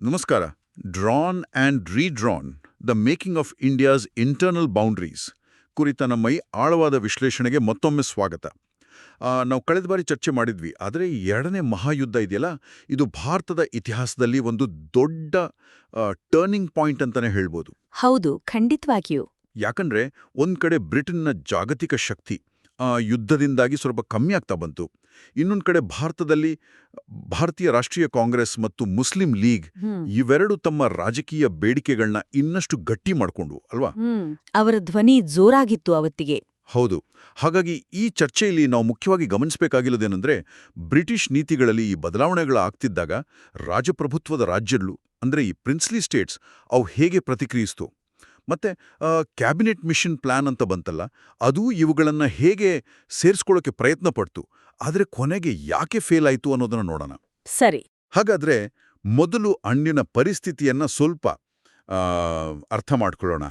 ನಮಸ್ಕಾರ. Drawn and redrawn the making of India's internal boundaries ಕುರಿತ ನಮ್ಮ ಈ ಆಳವಾದ ವಿಶ್ಲೇಷಣೆಗೆ ಮತ್ತೊಮ್ಮೆ ಸ್ವಾಗತ. ನಾವು ಕಳೆದ ಬಾರಿ ಚರ್ಚೆ ಮಾಡಿದ್ವಿ ಆದರೆ ಎರಡನೇ ಮಹಾಯುದ್ಧ ಇದೆಯಲ್ಲ ಇದು ಭಾರತದ ಇತಿಹಾಸದಲ್ಲಿ ಒಂದು ದೊಡ್ಡ ಟರ್ನಿಂಗ್ ಪಾಯಿಂಟ್ ಅಂತಾನೆ ಹೇಳ್ಬೋದು. ಹೌದು ಖಂಡಿತವಾಗಿಯೂ. ಯಾಕಂದ್ರೆ ಒಂದ್ ಕಡೆ ಬ್ರಿಟನ್ನ ಜಾಗತಿಕ ಶಕ್ತಿ ಯುದ್ಧದಿಂದಾಗಿ ಸ್ವಲ್ಪ ಕಮ್ಮಿ ಆಗ್ತಾ ಬಂತು. ಇನ್ನೊಂದು ಕಡೆ ಭಾರತದಲ್ಲಿ ಭಾರತೀಯ ರಾಷ್ಟ್ರೀಯ ಕಾಂಗ್ರೆಸ್ ಮತ್ತು ಮುಸ್ಲಿಂ ಲೀಗ್. ಇವೆರಡು ತಮ್ಮ ರಾಜಕೀಯ ಬೇಡಿಕೆಗಳನ್ನ ಇನ್ನಷ್ಟು ಗಟ್ಟಿ ಮಾಡಿಕೊಂಡು ಅಲ್ವಾ? ಅವರ ಧ್ವನಿ ಜೋರಾಗಿತ್ತು ಅವತ್ತಿಗೆ. ಹೌದು. ಹಾಗಾಗಿ ಈ ಚರ್ಚೆಯಲ್ಲಿ ನಾವು ಮುಖ್ಯವಾಗಿ ಗಮನಿಸಬೇಕಾಗಿಲ್ಲದೇನೆಂದರೆ ಬ್ರಿಟಿಷ್ ನೀತಿಗಳಲ್ಲಿ ಈ ಬದಲಾವಣೆಗಳಾಗ್ತಿದ್ದಾಗ ರಾಜಪ್ರಭುತ್ವದ ರಾಜ್ಯಗಳು ಅಂದ್ರೆ ಈ ಪ್ರಿನ್ಸ್ಲಿ ಸ್ಟೇಟ್ಸ್ ಅವು ಹೇಗೆ ಪ್ರತಿಕ್ರಿಯಿಸ್ತು? ಮತ್ತೆ ಕ್ಯಾಬಿನೆಟ್ ಮಿಷನ್ ಪ್ಲಾನ್ ಅಂತ ಬಂತಲ್ಲ ಅದು ಇವುಗಳನ್ನು ಹೇಗೆ ಸೇರಿಸ್ಕೊಳ್ಳೋಕೆ ಪ್ರಯತ್ನ ಪಡ್ತು ಆದರೆ ಕೊನೆಗೆ ಯಾಕೆ ಫೇಲ್ ಆಯಿತು ಅನ್ನೋದನ್ನ ನೋಡೋಣ. ಸರಿ. ಹಾಗಾದ್ರೆ ಮೊದಲು ಅಣ್ಣಿನ ಪರಿಸ್ಥಿತಿಯನ್ನ ಸ್ವಲ್ಪ ಅರ್ಥ ಮಾಡ್ಕೊಳ್ಳೋಣ.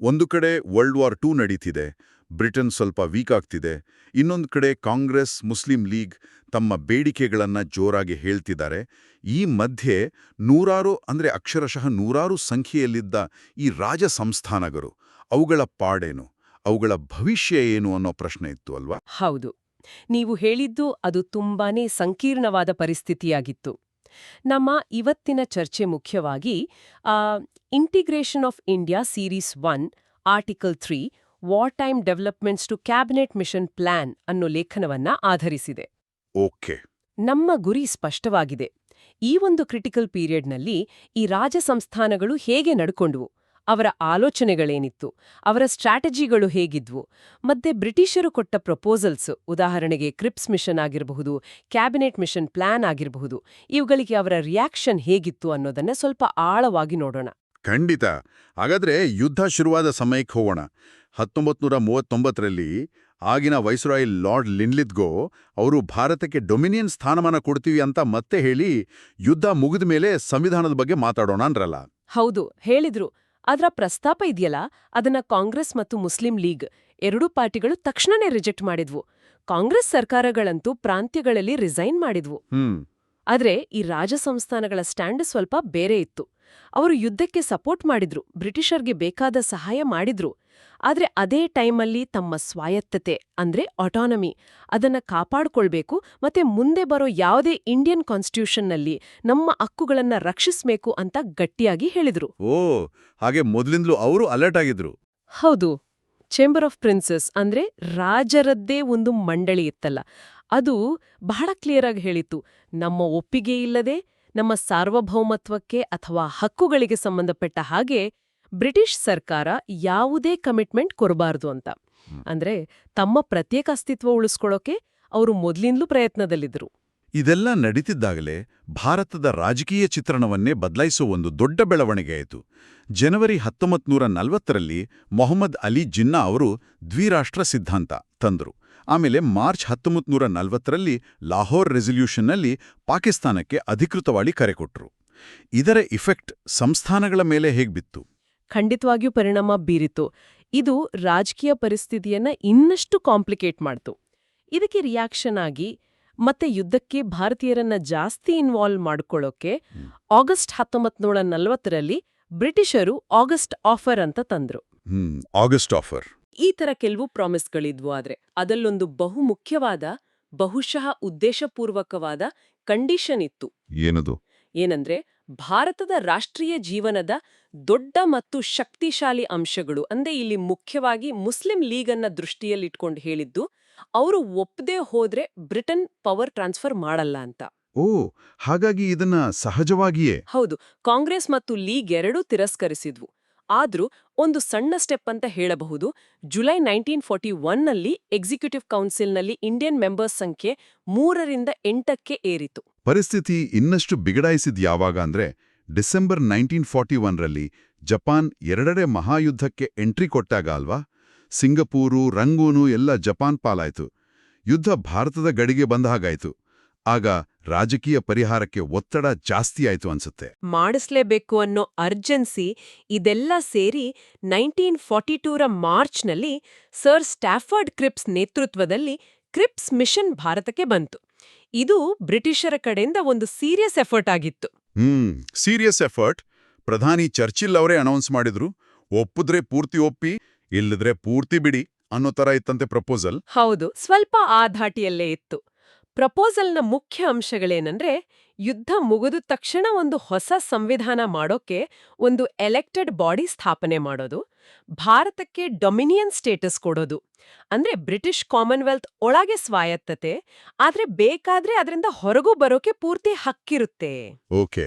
ಒಂದು ಕಡೆ ವರ್ಲ್ಡ್ ವಾರ್ ಟೂ ನಡೀತಿದೆ ಬ್ರಿಟನ್ ಸ್ವಲ್ಪ ವೀಕ್ ಆಗ್ತಿದೆ. ಇನ್ನೊಂದು ಕಡೆ ಕಾಂಗ್ರೆಸ್, ಮುಸ್ಲಿಂ ಲೀಗ್ ತಮ್ಮ ಬೇಡಿಕೆಗಳನ್ನು ಜೋರಾಗಿ ಹೇಳ್ತಿದ್ದಾರೆ. ಈ ಮಧ್ಯೆ ನೂರಾರು ಅಂದ್ರೆ ಅಕ್ಷರಶಃ ನೂರಾರು ಸಂಖ್ಯೆಯಲ್ಲಿದ್ದ ಈ ರಾಜ ಸಂಸ್ಥಾನಗಳು ಅವುಗಳ ಪಾಡೇನು, ಅವುಗಳ ಭವಿಷ್ಯ ಏನು ಅನ್ನೋ ಪ್ರಶ್ನೆ ಇತ್ತು ಅಲ್ವಾ? ಹೌದು. ನೀವು ಹೇಳಿದ್ದು ಅದು ತುಂಬಾನೇ ಸಂಕೀರ್ಣವಾದ ಪರಿಸ್ಥಿತಿಯಾಗಿತ್ತು. ನಮ್ಮ ಇವತ್ತಿನ ಚರ್ಚೆ ಮುಖ್ಯವಾಗಿ integration of India series one, article three war time developments to cabinet mission plan ಅನ್ನೋ ಲೇಖನವನ್ನ ಆಧರಿಸಿದೆ. ಓಕೆ. ನಮ್ಮ ಗುರಿ ಸ್ಪಷ್ಟವಾಗಿದೆ. ಈ ಒಂದು ಕ್ರಿಟಿಕಲ್ ಪೀರಿಯಡ್ನಲ್ಲಿ ಈ ರಾಜ ಸಂಸ್ಥಾನಗಳು ಹೇಗೆ ನಡ್ಕೊಂಡ್ವು ಅವರ ಆಲೋಚನೆಗಳೇನಿತ್ತು ಅವರ ಸ್ಟ್ರಾಟಜಿಗಳು ಹೇಗಿದ್ವು ಮತ್ತೆ ಬ್ರಿಟಿಷರು ಕೊಟ್ಟ ಪ್ರಪೋಸಲ್ಸ್ ಉದಾಹರಣೆಗೆ ಕ್ರಿಪ್ಸ್ ಮಿಷನ್ ಆಗಿರಬಹುದು ಕ್ಯಾಬಿನೆಟ್ ಮಿಷನ್ ಪ್ಲಾನ್ ಆಗಿರಬಹುದು ಇವುಗಳಿಗೆ ಅವರ ರಿಯಾಕ್ಷನ್ ಹೇಗಿತ್ತು ಅನ್ನೋದನ್ನ ಸ್ವಲ್ಪ ಆಳವಾಗಿ ನೋಡೋಣ. ಖಂಡಿತ. ಹಾಗಾದ್ರೆ ಯುದ್ಧ ಶುರುವಾದ ಸಮಯಕ್ಕೆ ಹೋಗೋಣ. ಹತ್ತೊಂಬತ್ತು ನೂರ ಮೂವತ್ತೊಂಬತ್ತರಲ್ಲಿ ಆಗಿನ ವೈಸ್ರಾಯ್ ಲಾರ್ಡ್ ಲಿನ್ಲಿದ್ಗೋ ಅವರು ಭಾರತಕ್ಕೆ ಡೊಮಿನಿಯನ್ ಸ್ಥಾನಮಾನ ಕೊಡ್ತೀವಿ ಅಂತ ಮತ್ತೆ ಹೇಳಿ ಯುದ್ಧ ಮುಗಿದ ಮೇಲೆ ಸಂವಿಧಾನದ ಬಗ್ಗೆ ಮಾತಾಡೋಣ ಅನ್ರಲ್ಲ ಹೌದು ಹೇಳಿದ್ರು. ಅದರ ಪ್ರಸ್ತಾಪ ಇದೆಯಲ್ಲ ಅದನ್ನ ಕಾಂಗ್ರೆಸ್ ಮತ್ತು ಮುಸ್ಲಿಂ ಲೀಗ್ ಎರಡೂ ಪಾರ್ಟಿಗಳು ತಕ್ಷಣನೇ ರಿಜೆಕ್ಟ್ ಮಾಡಿದ್ವು. ಕಾಂಗ್ರೆಸ್ ಸರ್ಕಾರಗಳಂತೂ ಪ್ರಾಂತ್ಯಗಳಲ್ಲಿ ರಿಸೈನ್ ಮಾಡಿದ್ವು. ಆದರೆ ಆದ್ರೆ ಈ ರಾಜ ಸಂಸ್ಥಾನಗಳ ಸ್ಟ್ಯಾಂಡ್ ಸ್ವಲ್ಪ ಬೇರೆ ಇತ್ತು. ಅವರು ಯುದ್ಧಕ್ಕೆ ಸಪೋರ್ಟ್ ಮಾಡಿದ್ರು ಬ್ರಿಟಿಷರ್ಗೆ ಬೇಕಾದ ಸಹಾಯ ಮಾಡಿದ್ರು. ಆದ್ರೆ ಅದೇ ಟೈಮಲ್ಲಿ ತಮ್ಮ ಸ್ವಾಯತ್ತತೆ ಅಂದ್ರೆ ಆಟಾನಮಿ ಅದನ್ನ ಕಾಪಾಡ್ಕೊಳ್ಬೇಕು ಮತ್ತೆ ಮುಂದೆ ಬರೋ ಯಾವುದೇ ಇಂಡಿಯನ್ ಕಾನ್ಸ್ಟಿಟ್ಯೂಷನ್ನಲ್ಲಿ ನಮ್ಮ ಹಕ್ಕುಗಳನ್ನ ರಕ್ಷಿಸಬೇಕು ಅಂತ ಗಟ್ಟಿಯಾಗಿ ಹೇಳಿದ್ರು. ಓ ಹಾಗೆ ಮೊದಲಿಂದಲೂ ಅವರು ಅಲರ್ಟ್ ಆಗಿದ್ರು. ಹೌದು ಚೇಂಬರ್ ಆಫ್ ಪ್ರಿನ್ಸಸ್ ಅಂದ್ರೆ ರಾಜರದ್ದೇ ಒಂದು ಮಂಡಳಿ ಇತ್ತಲ್ಲ ಅದು ಬಹಳ ಕ್ಲಿಯರ್ ಆಗಿ ಹೇಳಿತ್ತು ನಮ್ಮ ಒಪ್ಪಿಗೆ ಇಲ್ಲದೆ ನಮ್ಮ ಸಾರ್ವಭೌಮತ್ವಕ್ಕೆ ಅಥವಾ ಹಕ್ಕುಗಳಿಗೆ ಸಂಬಂಧಪಟ್ಟ ಹಾಗೆ ಬ್ರಿಟಿಷ್ ಸರ್ಕಾರ ಯಾವುದೇ ಕಮಿಟ್ಮೆಂಟ್ ಕೊರಬಾರ್ದು ಅಂತ. ಅಂದ್ರೆ ತಮ್ಮ ಪ್ರತ್ಯೇಕ ಅಸ್ತಿತ್ವ ಉಳಿಸ್ಕೊಳ್ಳೋಕೆ ಅವರು ಮೊದಲಿಂದಲೂ ಪ್ರಯತ್ನದಲ್ಲಿದ್ದರು ಇದೆಲ್ಲ ನಡೀತಿದ್ದಾಗಲೇ ಭಾರತದ ರಾಜಕೀಯ ಚಿತ್ರಣವನ್ನೇ ಬದಲಾಯಿಸುವ ಒಂದು ದೊಡ್ಡ ಬೆಳವಣಿಗೆಯಾಯಿತು ಜನವರಿ ಹತ್ತೊಂಬತ್ತು ನೂರ ನಲವತ್ತರಲ್ಲಿ ಮೊಹಮ್ಮದ್ ಅಲಿ ಜಿನ್ನಾ ಅವರು ದ್ವಿರಾಷ್ಟ್ರ ಸಿದ್ಧಾಂತ ತಂದರು. ಆಮೇಲೆ ಮಾರ್ಚ್ ಹತ್ತೊಂಬತ್ತು ನೂರ ನಲವತ್ತರಲ್ಲಿ ಲಾಹೋರ್ ರೆಸಲ್ಯೂಷನ್ನಲ್ಲಿ ಪಾಕಿಸ್ತಾನಕ್ಕೆ ಅಧಿಕೃತವಾಗಿ ಕರೆ ಕೊಟ್ಟರು ಇದರ ಇಫೆಕ್ಟ್ ಸಂಸ್ಥಾನಗಳ ಮೇಲೆ ಹೇಗ್ಬಿತ್ತು ಖಂಡಿತವಾಗಿಯೂ ಪರಿಣಾಮ ಬೀರಿತು. ಇದು ರಾಜಕೀಯ ಪರಿಸ್ಥಿತಿಯನ್ನ ಇನ್ನಷ್ಟು ಕಾಂಪ್ಲಿಕೇಟ್ ಮಾಡ್ತು. ಇದಕ್ಕೆ ರಿಯಾಕ್ಷನ್ ಆಗಿ ಮತ್ತೆ ಯುದ್ಧಕ್ಕೆ ಭಾರತೀಯರನ್ನ ಜಾಸ್ತಿ ಇನ್ವಾಲ್ವ್ ಮಾಡ್ಕೊಳ್ಳೋಕೆ ಆಗಸ್ಟ್ ಹತ್ತೊಂಬತ್ನೂಳ ನಲವತ್ತರಲ್ಲಿ ಬ್ರಿಟಿಷರು ಆಗಸ್ಟ್ ಆಫರ್ ಅಂತ ತಂದ್ರು. ಆಗಸ್ಟ್ ಆಫರ್ ಈ ತರ ಕೆಲವು ಪ್ರಾಮಿಸ್ಗಳಿದ್ವು ಆದ್ರೆ ಅದಲ್ಲೊಂದು ಬಹು ಮುಖ್ಯವಾದ ಬಹುಶಃ ಉದ್ದೇಶಪೂರ್ವಕವಾದ ಕಂಡೀಷನ್ ಇತ್ತು. ಏನದು? ಏನಂದ್ರೆ ಭಾರತದ ರಾಷ್ಟ್ರೀಯ ಜೀವನದ ದೊಡ್ಡ ಮತ್ತು ಶಕ್ತಿಶಾಲಿ ಅಂಶಗಳು ಅಂದ್ರೆ ಇಲ್ಲಿ ಮುಖ್ಯವಾಗಿ ಮುಸ್ಲಿಂ ಲೀಗ್ ಅನ್ನ ದೃಷ್ಟಿಯಲ್ಲಿಟ್ಕೊಂಡು ಹೇಳಿದ್ದು ಅವರು ಒಪ್ಪದೇ ಹೋದ್ರೆ ಬ್ರಿಟನ್ ಪವರ್ ಟ್ರಾನ್ಸ್ಫರ್ ಮಾಡಲ್ಲ ಅಂತ. ಓ ಹಾಗಾಗಿ ಇದನ್ನ ಸಹಜವಾಗಿಯೇ? ಹೌದು ಕಾಂಗ್ರೆಸ್ ಮತ್ತು ಲೀಗ್ ಎರಡೂ ತಿರಸ್ಕರಿಸಿದ್ವು. ಆದ್ರೂ ಒಂದು ಸಣ್ಣ ಸ್ಟೆಪ್ ಅಂತ ಹೇಳಬಹುದು ಜುಲೈ ನೈನ್ಟೀನ್ ಫೋರ್ಟಿ ಒನ್ನಲ್ಲಿ ಎಕ್ಸಿಕ್ಯೂಟಿವ್ ಕೌನ್ಸಿಲ್ನಲ್ಲಿ ಇಂಡಿಯನ್ ಮೆಂಬರ್ಸ್ ಸಂಖ್ಯೆ ಮೂರರಿಂದ ಎಂಟಕ್ಕೆ ಏರಿತು. ಪರಿಸ್ಥಿತಿ ಇನ್ನಷ್ಟು ಬಿಗಡಾಯಿಸಿದ್ ಯಾವಾಗ ಅಂದ್ರೆ ಡಿಸೆಂಬರ್ ನೈನ್ಟೀನ್ ಫಾರ್ಟಿ ಒನ್ರಲ್ಲಿ ಜಪಾನ್ ಎರಡನೇ ಮಹಾಯುದ್ಧಕ್ಕೆ ಎಂಟ್ರಿ ಕೊಟ್ಟಾಗ ಅಲ್ವಾ? ಸಿಂಗಪೂರು, ರಂಗೂನು ಎಲ್ಲ ಜಪಾನ್ ಪಾಲಾಯ್ತು. ಯುದ್ಧ ಭಾರತದ ಗಡಿಗೆ ಬಂದ ಹಾಗಾಯ್ತು. ಆಗ ರಾಜಕೀಯ ಪರಿಹಾರಕ್ಕೆ ಒತ್ತಡ ಜಾಸ್ತಿ ಆಯಿತು ಅನ್ಸುತ್ತೆ. ಮಾಡಿಸ್ಲೇಬೇಕು ಅನ್ನೋ ಅರ್ಜೆನ್ಸಿ ಇದೆಲ್ಲ ಸೇರಿ ನೈನ್ಟೀನ್ ಫಾರ್ಟಿ ಟೂರ ಮಾರ್ಚ್ನಲ್ಲಿ ಸರ್ ಸ್ಟ್ಯಾಫರ್ಡ್ ಕ್ರಿಪ್ಸ್ ನೇತೃತ್ವದಲ್ಲಿ ಕ್ರಿಪ್ಸ್ ಮಿಷನ್ ಭಾರತಕ್ಕೆ ಬಂತು. ಇದು ಬ್ರಿಟಿಷರ ಕಡೆಯಿಂದ ಒಂದು ಸೀರಿಯಸ್ ಎಫರ್ಟ್ ಆಗಿತ್ತು. ಹ್ಮ್ ಸೀರಿಯಸ್ ಎಫರ್ಟ್ ಪ್ರಧಾನಿ ಚರ್ಚಿಲ್ ಅವರೇ ಅನೌನ್ಸ್ ಮಾಡಿದ್ರು. ಒಪ್ಪಿದ್ರೆ ಪೂರ್ತಿ ಒಪ್ಪಿ ಇಲ್ಲದ್ರೆ ಪೂರ್ತಿ ಬಿಡಿ ಅನ್ನೋ ತರ ಇತ್ತಂತೆ ಪ್ರಪೋಸಲ್ ಹೌದು ಸ್ವಲ್ಪ ಆ ಧಾಟಿಯಲ್ಲೇ ಇತ್ತು ಪ್ರಪೋಸಲ್ನ ಮುಖ್ಯ ಅಂಶಗಳೇನಂದ್ರೆ ಯುದ್ಧ ಮುಗಿದ ತಕ್ಷಣ ಒಂದು ಹೊಸ ಸಂವಿಧಾನ ಮಾಡೋಕೆ ಒಂದು ಎಲೆಕ್ಟೆಡ್ ಬಾಡಿ ಸ್ಥಾಪನೆ ಮಾಡೋದು ಭಾರತಕ್ಕೆ ಡೊಮಿನಿಯನ್ ಸ್ಟೇಟಸ್ ಕೊಡೋದು. ಅಂದ್ರೆ ಬ್ರಿಟಿಷ್ ಕಾಮನ್ವೆಲ್ತ್ ಒಳಗೆ ಸ್ವಾಯತ್ತತೆ ಆದ್ರೆ ಬೇಕಾದ್ರೆ ಅದರಿಂದ ಹೊರಗೂ ಬರೋಕೆ ಪೂರ್ತಿ ಹಕ್ಕಿರುತ್ತೆ. ಓಕೆ.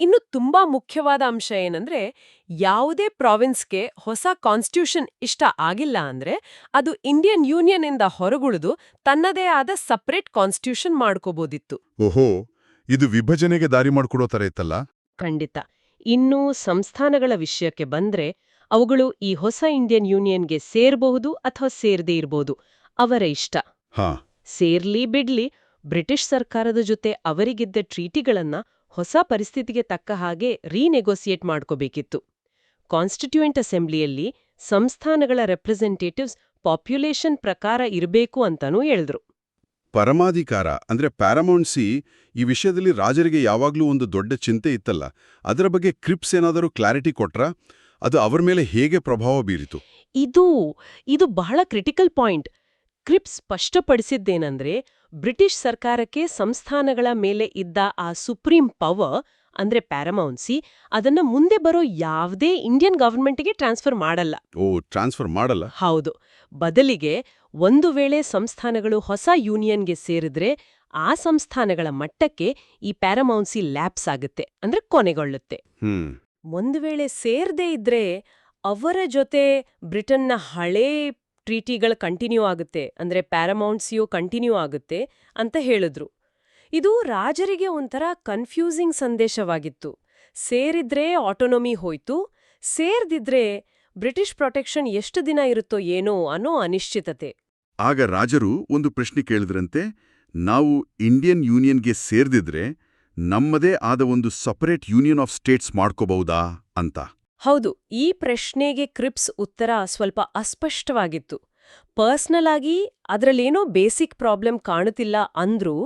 ಇನ್ನು ತುಂಬಾ ಮುಖ್ಯವಾದ ಅಂಶ ಏನಂದ್ರೆ ಯಾವುದೇ ಪ್ರಾವಿನ್ಸ್ಗೆ ಹೊಸ ಕಾನ್ಸ್ಟಿಟ್ಯೂಷನ್ ಇಷ್ಟ ಆಗಿಲ್ಲ ಅಂದ್ರೆ ಅದು ಇಂಡಿಯನ್ ಯೂನಿಯನ್ ಇಂದ ಹೊರಗುಳಿದು ತನ್ನದೇ ಆದ ಸಪರೇಟ್ ಕಾನ್ಸ್ಟಿಟ್ಯೂಷನ್ ಮಾಡ್ಕೋಬೋದಿತ್ತು. ಓಹೋ. ಇದು ವಿಭಜನೆಗೆ ದಾರಿ ಮಾಡಿಕೊಡೋ ತರ ಇತ್ತಲ್ಲ? ಖಂಡಿತ. ಇನ್ನು ಸಂಸ್ಥಾನಗಳ ವಿಷಯಕ್ಕೆ ಬಂದ್ರೆ ಅವುಗಳು ಈ ಹೊಸ ಇಂಡಿಯನ್ ಯೂನಿಯನ್ಗೆ ಸೇರಬಹುದು ಅಥವಾ ಸೇರದೇ ಇರಬಹುದು ಅವರ ಇಷ್ಟ. ಹಾ. ಸೇರ್ಲಿ ಬಿಡ್ಲಿ ಬ್ರಿಟಿಷ್ ಸರ್ಕಾರದ ಜೊತೆ ಅವರಿಗಿದ್ದ ಟ್ರೀಟಿಗಳನ್ನ ಹೊಸ ಪರಿಸ್ಥಿತಿಗೆ ತಕ್ಕ ಹಾಗೆ ರೀನೆಗೋಸಿಯೇಟ್ ಮಾಡ್ಕೋಬೇಕಿತ್ತು. ಕಾನ್ಸ್ಟಿಟ್ಯೂಯೆಂಟ್ ಅಸೆಂಬ್ಲಿಯಲ್ಲಿ ಸಂಸ್ಥಾನಗಳ ರೆಪ್ರೆಸೆಂಟೇಟಿವ್ಸ್ ಪಾಪ್ಯುಲೇಷನ್ ಪ್ರಕಾರ ಇರಬೇಕು ಅಂತಾನೂ ಹೇಳಿದ್ರು. ಪರಮಾಧಿಕಾರ ಅಂದ್ರೆ ಪ್ಯಾರಮೌಂಟ್ಸಿ ಈ ವಿಷಯದಲ್ಲಿ ರಾಜರಿಗೆ ಯಾವಾಗಲೂ ಒಂದು ದೊಡ್ಡ ಚಿಂತೆ ಇತ್ತಲ್ಲ. ಅದರ ಬಗ್ಗೆ ಕ್ರಿಪ್ಸ್ ಏನಾದರೂ ಕ್ಲಾರಿಟಿ ಕೊಟ್ರ? ಅದು ಅವರ ಮೇಲೆ ಹೇಗೆ ಪ್ರಭಾವ ಬೀರಿತು? ಇದು ಇದು ಬಹಳ ಕ್ರಿಟಿಕಲ್ ಪಾಯಿಂಟ್ ಕ್ರಿಪ್ಸ್ ಸ್ಪಷ್ಟಪಡಿಸಿದ್ದೇನೆಂದ್ರೆ ಬ್ರಿಟಿಷ್ ಸರ್ಕಾರಕ್ಕೆ ಸಂಸ್ಥಾನಗಳ ಮೇಲೆ ಇದ್ದ ಆ ಸುಪ್ರೀಂ ಪವರ್ ಅಂದ್ರೆ ಪ್ಯಾರಮೌನ್ಸಿ ಅದನ್ನ ಮುಂದೆ ಬರೋ ಯಾವುದೇ ಇಂಡಿಯನ್ ಗವರ್ಮೆಂಟ್ಗೆ ಟ್ರಾನ್ಸ್ಫರ್ ಮಾಡಲ್ಲ. ಓ ಟ್ರಾನ್ಸ್ಫರ್ ಮಾಡಲ್ಲ? ಹೌದು. ಬದಲಿಗೆ ಒಂದು ವೇಳೆ ಸಂಸ್ಥಾನಗಳು ಹೊಸ ಯೂನಿಯನ್ಗೆ ಸೇರಿದ್ರೆ ಆ ಸಂಸ್ಥಾನಗಳ ಮಟ್ಟಕ್ಕೆ ಈ ಪ್ಯಾರಮೌನ್ಸಿ ಲ್ಯಾಪ್ಸ್ ಆಗುತ್ತೆ ಅಂದ್ರೆ ಕೊನೆಗೊಳ್ಳುತ್ತೆ. ಒಂದು ವೇಳೆ ಸೇರದೇ ಇದ್ರೆ ಅವರ ಜೊತೆ ಬ್ರಿಟನ್ನ ಹಳೇ ಟ್ರೀಟಿಗಳು ಕಂಟಿನ್ಯೂ ಆಗುತ್ತೆ ಅಂದ್ರೆ ಪ್ಯಾರಮೌಂಟ್ಸಿಯು ಕಂಟಿನ್ಯೂ ಆಗುತ್ತೆ ಅಂತ ಹೇಳಿದ್ರು. ಇದು ರಾಜರಿಗೆ ಒಂಥರ ಕನ್ಫ್ಯೂಸಿಂಗ್ ಸಂದೇಶವಾಗಿತ್ತು. ಸೇರಿದ್ರೆ ಆಟೋನೊಮಿ ಹೋಯ್ತು ಸೇರ್ದಿದ್ರೆ ಬ್ರಿಟಿಷ್ ಪ್ರೊಟೆಕ್ಷನ್ ಎಷ್ಟು ದಿನ ಇರುತ್ತೋ ಏನೋ ಅನ್ನೋ ಅನಿಶ್ಚಿತತೆ. ಆಗ ರಾಜರು ಒಂದು ಪ್ರಶ್ನೆ ಕೇಳಿದ್ರಂತೆ ನಾವು ಇಂಡಿಯನ್ ಯೂನಿಯನ್ಗೆ ಸೇರ್ದಿದ್ರೆ ನಮ್ಮದೇ ಆದ ಒಂದು ಸಪರೇಟ್ ಯೂನಿಯನ್ ಆಫ್ ಸ್ಟೇಟ್ಸ್ ಮಾಡ್ಕೋಬಹುದಾ ಅಂತ. ಹೌದು ಈ ಪ್ರಶ್ನೆಗೆ ಕ್ರಿಪ್ಸ್ ಉತ್ತರ ಸ್ವಲ್ಪ ಅಸ್ಪಷ್ಟವಾಗಿತ್ತು. ಪರ್ಸ್ನಲ್ ಆಗಿ ಅದರಲ್ಲೇನೋ ಬೇಸಿಕ್ ಪ್ರಾಬ್ಲಮ್ ಕಾಣುತ್ತಿಲ್ಲ ಅಂದ್ರೂ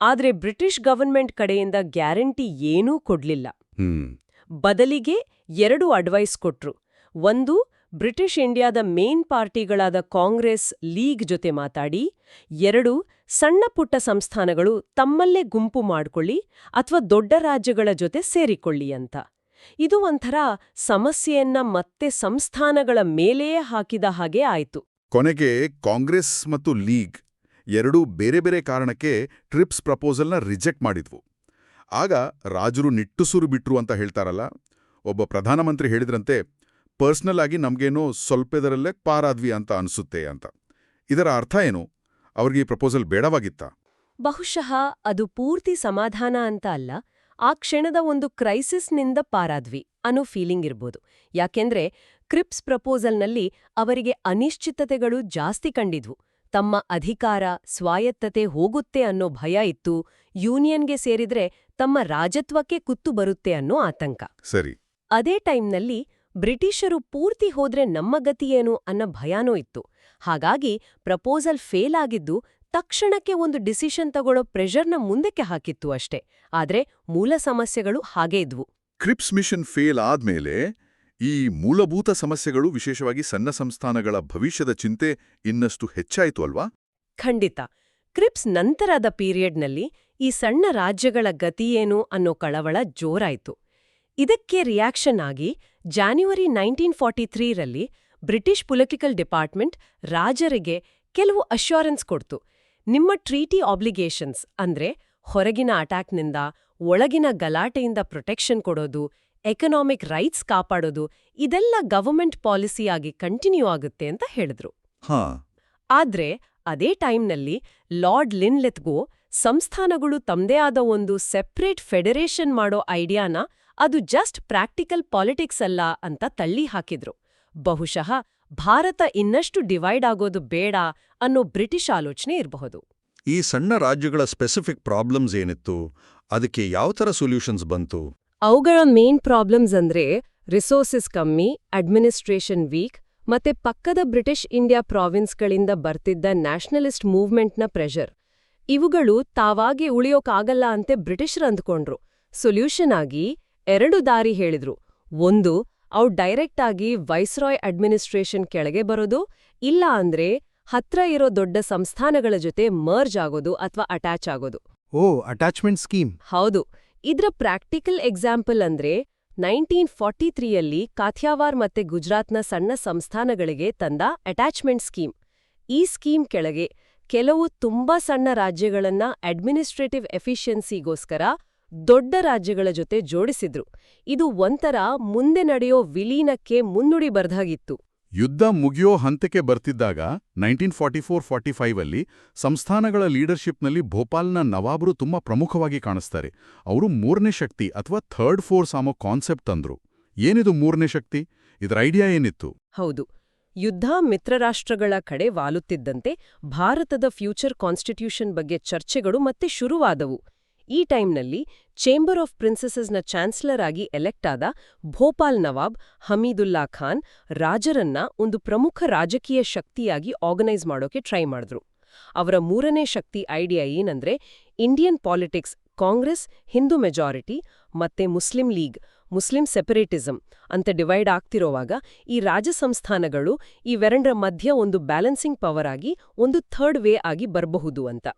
ಆದ್ರೆ ಬ್ರಿಟಿಷ್ ಗವರ್ಮೆಂಟ್ ಕಡೆಯಿಂದ ಗ್ಯಾರಂಟಿ ಏನೂ ಕೊಡ್ಲಿಲ್ಲ. ಬದಲಿಗೆ ಎರಡು ಅಡ್ವೈಸ್ ಕೊಟ್ರು. ಒಂದು, ಬ್ರಿಟಿಷ್ ಇಂಡಿಯಾದ ಮೇನ್ ಪಾರ್ಟಿಗಳಾದ ಕಾಂಗ್ರೆಸ್, ಲೀಗ್ ಜೊತೆ ಮಾತಾಡಿ, ಎರಡು, ಸಣ್ಣ ಪುಟ್ಟ ಸಂಸ್ಥಾನಗಳು ತಮ್ಮಲ್ಲೇ ಗುಂಪು ಮಾಡ್ಕೊಳ್ಳಿ ಅಥವಾ ದೊಡ್ಡ ರಾಜ್ಯಗಳ ಜೊತೆ ಸೇರಿಕೊಳ್ಳಿ ಅಂತ. ಇದು ಒಂಥರ ಸಮಸ್ಯೆಯನ್ನ ಮತ್ತೆ ಸಂಸ್ಥಾನಗಳ ಮೇಲೆಯೇ ಹಾಕಿದ ಹಾಗೆ ಆಯ್ತು. ಕೊನೆಗೆ ಕಾಂಗ್ರೆಸ್ ಮತ್ತು ಲೀಗ್ ಎರಡೂ ಬೇರೆ ಬೇರೆ ಕಾರಣಕ್ಕೆ ಟ್ರಿಪ್ಸ್ ಪ್ರಪೋಸಲ್ನ ರಿಜೆಕ್ಟ್ ಮಾಡಿದ್ವು. ಆಗ ರಾಜರು ನಿಟ್ಟುಸುರು ಬಿಟ್ರು ಅಂತ ಹೇಳ್ತಾರಲ್ಲ, ಒಬ್ಬ ಪ್ರಧಾನಮಂತ್ರಿ ಹೇಳಿದ್ರಂತೆ ಪರ್ಸ್ನಲ್ ಆಗಿ ನಮ್ಗೇನೋ ಸ್ವಲ್ಪದರಲ್ಲೇ ಪಾರಾದ್ವಿ ಅಂತ ಅನಿಸುತ್ತೆ ಅಂತ. ಇದರ ಅರ್ಥ ಏನು? ಅವ್ರಿಗೆ ಈ ಪ್ರಪೋಸಲ್ ಬೇಡವಾಗಿತ್ತ? ಬಹುಶಃ ಅದು ಪೂರ್ತಿ ಸಮಾಧಾನ ಅಂತ ಅಲ್ಲ ಆ ಕ್ಷಣದ ಒಂದು ಕ್ರೈಸಿಸ್ನಿಂದ ಪಾರಾದ್ವಿ ಅನ್ನೋ ಫೀಲಿಂಗ್ ಇರ್ಬೋದು. ಯಾಕೆಂದ್ರೆ ಕ್ರಿಪ್ಸ್ ಪ್ರಪೋಸಲ್ನಲ್ಲಿ ಅವರಿಗೆ ಅನಿಶ್ಚಿತತೆಗಳು ಜಾಸ್ತಿ ಕಂಡಿದ್ವು. ತಮ್ಮ ಅಧಿಕಾರ ಸ್ವಾಯತ್ತತೆ ಹೋಗುತ್ತೆ ಅನ್ನೋ ಭಯ ಇತ್ತು ಯೂನಿಯನ್ಗೆ ಸೇರಿದ್ರೆ ತಮ್ಮ ರಾಜತ್ವಕ್ಕೆ ಕುತ್ತು ಬರುತ್ತೆ ಅನ್ನೋ ಆತಂಕ. ಸರಿ. ಅದೇ ಟೈಮ್ನಲ್ಲಿ ಬ್ರಿಟಿಷರು ಪೂರ್ತಿ ಹೋದ್ರೆ ನಮ್ಮ ಗತಿಯೇನು ಅನ್ನ ಭಯಾನೂ ಇತ್ತು. ಹಾಗಾಗಿ ಪ್ರಪೋಸಲ್ ಫೇಲ್ ಆಗಿದ್ದು ತಕ್ಷಣಕ್ಕೆ ಒಂದು ಡಿಸಿಷನ್ ತಗೊಳ್ಳೋ ಪ್ರೆಷರ್ನ ಮುಂದಕ್ಕೆ ಹಾಕಿತ್ತು ಅಷ್ಟೇ. ಆದ್ರೆ ಮೂಲ ಸಮಸ್ಯೆಗಳು ಹಾಗೇ ಇದ್ವು. ಕ್ರಿಪ್ಸ್ ಮಿಷನ್ ಫೇಲ್ ಆದ್ಮೇಲೆ ಈ ಮೂಲಭೂತ ಸಮಸ್ಯೆಗಳು ವಿಶೇಷವಾಗಿ ಸಣ್ಣ ಸಂಸ್ಥಾನಗಳ ಭವಿಷ್ಯದ ಚಿಂತೆ ಇನ್ನಷ್ಟು ಹೆಚ್ಚಾಯಿತು ಅಲ್ವಾ? ಖಂಡಿತ. ಕ್ರಿಪ್ಸ್ ನಂತರದ ಪೀರಿಯಡ್ನಲ್ಲಿ ಈ ಸಣ್ಣ ರಾಜ್ಯಗಳ ಗತಿಯೇನು ಅನ್ನೋ ಕಳವಳ ಜೋರಾಯಿತು. ಇದಕ್ಕೆ ರಿಯಾಕ್ಷನ್ ಆಗಿ ಜಾನ್ಯುವರಿ ನೈನ್ಟೀನ್ ಫಾರ್ಟಿ ತ್ರೀರಲ್ಲಿ ಬ್ರಿಟಿಷ್ ಪೊಲಿಟಿಕಲ್ ಡಿಪಾರ್ಟ್ಮೆಂಟ್ ರಾಜರಿಗೆ ಕೆಲವು ಅಶ್ಯೂರೆನ್ಸ್ ಕೊಡ್ತು. ನಿಮ್ಮ ಟ್ರೀಟಿ ಆಬ್ಲಿಗೇಷನ್ಸ್ ಅಂದ್ರೆ ಹೊರಗಿನ ಅಟ್ಯಾಕ್ನಿಂದ ಒಳಗಿನ ಗಲಾಟೆಯಿಂದ ಪ್ರೊಟೆಕ್ಷನ್ ಕೊಡೋದು ಎಕನಾಮಿಕ್ ರೈಟ್ಸ್ ಕಾಪಾಡೋದು ಇದೆಲ್ಲ ಗವರ್ಮೆಂಟ್ ಪಾಲಿಸಿಯಾಗಿ ಕಂಟಿನ್ಯೂ ಆಗುತ್ತೆ ಅಂತ ಹೇಳಿದ್ರು. ಆದ್ರೆ ಅದೇ ಟೈಮ್ನಲ್ಲಿ ಲಾರ್ಡ್ ಲಿನ್ಲೆತ್ಗೋ ಸಂಸ್ಥಾನಗಳು ತಮ್ಮದೇ ಆದ ಒಂದು ಸೆಪ್ರೇಟ್ ಫೆಡರೇಷನ್ ಮಾಡೋ ಐಡಿಯಾನ ಅದು ಜಸ್ಟ್ ಪ್ರಾಕ್ಟಿಕಲ್ ಪಾಲಿಟಿಕ್ಸ್ ಅಲ್ಲ ಅಂತ ತಳ್ಳಿ ಹಾಕಿದ್ರು. ಬಹುಶಃ ಭಾರತ ಇನ್ನಷ್ಟು ಡಿವೈಡ್ ಆಗೋದು ಬೇಡ ಅನ್ನೋ ಬ್ರಿಟಿಷ್ ಆಲೋಚನೆ ಇರಬಹುದು. ಈ ಸಣ್ಣ ರಾಜ್ಯಗಳ ಸ್ಪೆಸಿಫಿಕ್ ಪ್ರಾಬ್ಲಮ್ಸ್ ಏನಿತ್ತು? ಅದಕ್ಕೆ ಯಾವ ಥರ ಸೊಲ್ಯೂಷನ್ಸ್ ಬಂತು? ಅವುಗಳ ಮೇನ್ ಪ್ರಾಬ್ಲಮ್ಸ್ ಅಂದ್ರೆ ರಿಸೋರ್ಸಸ್ ಕಮ್ಮಿ ಅಡ್ಮಿನಿಸ್ಟ್ರೇಷನ್ ವೀಕ್ ಮತ್ತೆ ಪಕ್ಕದ ಬ್ರಿಟಿಷ್ ಇಂಡಿಯಾ ಪ್ರಾವಿನ್ಸ್ಗಳಿಂದ ಬರ್ತಿದ್ದ ನ್ಯಾಷನಲಿಸ್ಟ್ ಮೂವ್ಮೆಂಟ್ನ ಪ್ರೆಷರ್. ಇವುಗಳು ತಾವಾಗೆ ಉಳಿಯೋಕಾಗಲ್ಲ ಅಂತೆ ಬ್ರಿಟಿಷರು ಅಂದ್ಕೊಂಡ್ರು. ಸೊಲ್ಯೂಷನ್ ಆಗಿ ಎರಡು ದಾರಿ ಹೇಳಿದ್ರು. ಒಂದು ಅವು ಡೈರೆಕ್ಟ್ ಆಗಿ ವೈಸ್ರಾಯ್ ಅಡ್ಮಿನಿಸ್ಟ್ರೇಷನ್ ಕೆಳಗೆ ಬರೋದು ಇಲ್ಲ ಅಂದ್ರೆ ಹತ್ರ ಇರೋ ದೊಡ್ಡ ಸಂಸ್ಥಾನಗಳ ಜೊತೆ ಮರ್ಜ್ ಆಗೋದು ಅಥವಾ ಅಟ್ಯಾಚ್ ಆಗೋದು. ಓ ಅಟ್ಯಾಚ್ಮೆಂಟ್ ಸ್ಕೀಮ್ ಹೌದು. ಇದ್ರ ಪ್ರಾಕ್ಟಿಕಲ್ ಎಕ್ಸಾಂಪಲ್ ಅಂದ್ರೆ ನೈನ್ಟೀನ್ ಫಾರ್ಟಿ ತ್ರೀಯಲ್ಲಿ ಕಾಥಿಯಾವಾರ್ ಮತ್ತೆ ಗುಜರಾತ್ನ ಸಣ್ಣ ಸಂಸ್ಥಾನಗಳಿಗೆ ತಂದ ಅಟ್ಯಾಚ್ಮೆಂಟ್ ಸ್ಕೀಮ್ ಈ ಸ್ಕೀಮ್ ಕೆಳಗೆ ಕೆಲವು ತುಂಬಾ ಸಣ್ಣ ರಾಜ್ಯಗಳನ್ನ ಅಡ್ಮಿನಿಸ್ಟ್ರೇಟಿವ್ ಎಫಿಷಿಯನ್ಸಿಗೋಸ್ಕರ ದೊಡ್ಡ ರಾಜ್ಯಗಳ ಜೊತೆ ಜೋಡಿಸಿದ್ರು. ಇದು ಒಂಥರ ಮುಂದೆ ನಡೆಯೋ ವಿಲೀನಕ್ಕೆ ಮುನ್ನುಡಿ ಬರ್ದಾಗಿತ್ತು. ಯುದ್ಧ ಮುಗಿಯೋ ಹಂತಕ್ಕೆ ಬರ್ತಿದ್ದಾಗ ನೈನ್ಟೀನ್ ಫಾರ್ಟಿ ಫೋರ್ ಫಾರ್ಟಿ ಫೈವಲ್ಲಿ ಸಂಸ್ಥಾನಗಳ ಲೀಡರ್ಶಿಪ್ನಲ್ಲಿ ಭೋಪಾಲ್ನ ನವಾಬರು ತುಂಬಾ ಪ್ರಮುಖವಾಗಿ ಕಾಣಿಸ್ತಾರೆ. ಅವರು ಮೂರನೇ ಶಕ್ತಿ ಅಥವಾ ಥರ್ಡ್ ಫೋರ್ಸ್ ಅನ್ನೋ ಕಾನ್ಸೆಪ್ಟ್ ತಂದ್ರು. ಏನಿದು ಮೂರನೇ ಶಕ್ತಿ? ಇದರ ಐಡಿಯಾ ಏನಿತ್ತು? ಹೌದು. ಯುದ್ಧ ಮಿತ್ರರಾಷ್ಟ್ರಗಳ ಕಡೆ ವಾಲುತ್ತಿದ್ದಂತೆ ಭಾರತದ ಫ್ಯೂಚರ್ ಕಾನ್ಸ್ಟಿಟ್ಯೂಷನ್ ಬಗ್ಗೆ ಚರ್ಚೆಗಳು ಮತ್ತೆ ಶುರುವಾದವು. ಈ ಟೈಮ್ನಲ್ಲಿ ಚೇಂಬರ್ ಆಫ್ ಪ್ರಿನ್ಸೆಸಸ್ನ ಚಾನ್ಸಲರ್ ಆಗಿ ಎಲೆಕ್ಟ್ ಆದ ಭೋಪಾಲ್ ನವಾಬ್ ಹಮೀದುಲ್ಲಾ ಖಾನ್ ರಾಜರನ್ನ ಒಂದು ಪ್ರಮುಖ ರಾಜಕೀಯ ಶಕ್ತಿಯಾಗಿ ಆರ್ಗನೈಸ್ ಮಾಡೋಕೆ ಟ್ರೈ ಮಾಡಿದ್ರು. ಅವರ ಮೂರನೇ ಶಕ್ತಿ ಐಡಿಯಾ ಏನಂದ್ರೆ Indian politics Congress Hindu majority ಮತ್ತೆ ಮುಸ್ಲಿಂ ಲೀಗ್ ಮುಸ್ಲಿಂ ಸೆಪರೇಟಿಸಂ ಅಂತ ಡಿವೈಡ್ ಆಗ್ತಿರೋವಾಗ ಈ ರಾಜ ಸಂಸ್ಥಾನಗಳು ವೆರಂಡ್ರ ಮಧ್ಯ ಒಂದು ಬ್ಯಾಲೆನ್ಸಿಂಗ್ ಪವರ್ ಆಗಿ ಒಂದು ಥರ್ಡ್ ವೇ ಆಗಿ ಬರಬಹುದು ಅಂತ.